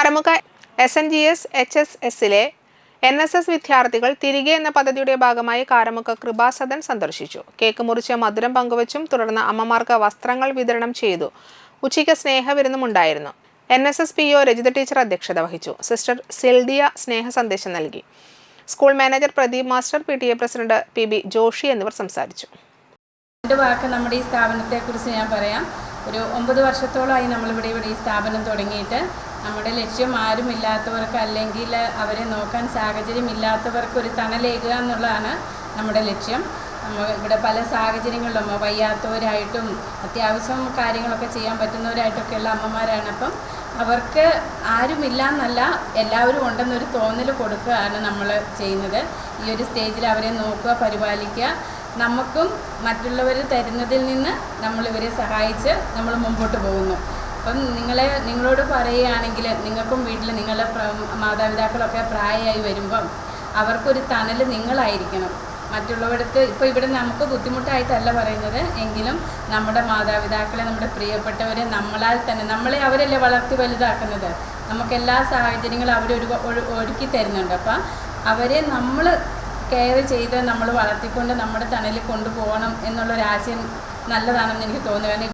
Karamukku S N G S H S എസിലെ N S S വിദ്യാർത്ഥികൾ തിരികെ എന്ന പദ്ധതിയുടെ ഭാഗമായി കാരമുക്ക കൃപാസദൻ സന്ദർശിച്ചു. കേക്ക് മുറിച്ച് മധുരം പങ്കുവച്ചും തുടർന്ന് അമ്മമാർക്ക് വസ്ത്രങ്ങൾ വിതരണം ചെയ്തു. ഉച്ചയ്ക്ക് സ്നേഹവിരുന്നും ഉണ്ടായിരുന്നു N S S P O Rajitha teacher അധ്യക്ഷത വഹിച്ചു. സിസ്റ്റർ സിൽഡിയ സ്നേഹ സന്ദേശം നൽകി. School manager Pradeep master P T A president P B Joshi എന്നിവർ സംസാരിച്ചു. വാക്ക് നമ്മുടെ ഈ സ്ഥാപനത്തെക്കുറിച്ച് ഞാൻ പറയാം. ഒരു ഒമ്പത് വർഷത്തോളമായി നമ്മളിവിടെ ഇവിടെ ഈ സ്ഥാപനം തുടങ്ങിയിട്ട് നമ്മുടെ ലക്ഷ്യം ആരുമില്ലാത്തവർക്ക് അല്ലെങ്കിൽ അവരെ നോക്കാൻ സാഹചര്യമില്ലാത്തവർക്ക് ഒരു തണലേകുക എന്നുള്ളതാണ് നമ്മുടെ ലക്ഷ്യം. നമ്മൾ ഇവിടെ പല സാഹചര്യങ്ങളിലും വയ്യാത്തവരായിട്ടും അത്യാവശ്യം കാര്യങ്ങളൊക്കെ ചെയ്യാൻ പറ്റുന്നവരായിട്ടൊക്കെ പറ്റുന്നവരായിട്ടൊക്കെയുള്ള അമ്മമാരാണ്. അപ്പം അവർക്ക് ആരുമില്ല എന്നല്ല എല്ലാവരും ഉണ്ടെന്നൊരു തോന്നൽ കൊടുക്കുകയാണ് നമ്മൾ ചെയ്യുന്നത്. ഈ ഒരു സ്റ്റേജിൽ അവരെ നോക്കുക പരിപാലിക്കുക. നമുക്കും മറ്റുള്ളവർ തരുന്നതിൽ നിന്ന് നമ്മൾ ഇവരെ സഹായിച്ച് നമ്മൾ മുമ്പോട്ട് പോകുന്നു. അപ്പം നിങ്ങളെ നിങ്ങളോട് പറയുകയാണെങ്കിൽ നിങ്ങൾക്കും വീട്ടിൽ നിങ്ങളുടെ മാതാപിതാക്കളൊക്കെ പ്രായമായി വരുമ്പം അവർക്കൊരു തണൽ നിങ്ങളായിരിക്കണം. മറ്റുള്ളവരടുത്ത് ഇപ്പോൾ ഇവിടെ നമുക്ക് ബുദ്ധിമുട്ടായിട്ടല്ല പറയുന്നത്. എങ്കിലും നമ്മുടെ മാതാപിതാക്കളെ നമ്മുടെ പ്രിയപ്പെട്ടവരെ നമ്മളാൽ തന്നെ നമ്മളെ അവരല്ലേ വളർത്തി വലുതാക്കുന്നത്. നമുക്ക് എല്ലാ സാഹചര്യങ്ങളും അവർ ഒരു ഒരു- ഒരുക്കി തരുന്നുണ്ട്. അപ്പം അവരെ നമ്മൾ കെയർ ചെയ്ത് നമ്മൾ വളർത്തിക്കൊണ്ട് നമ്മുടെ തണലിൽ കൊണ്ടുപോകണം എന്നുള്ളൊരാശയം നല്ലതാണെന്ന് എനിക്ക് തോന്നുന്നു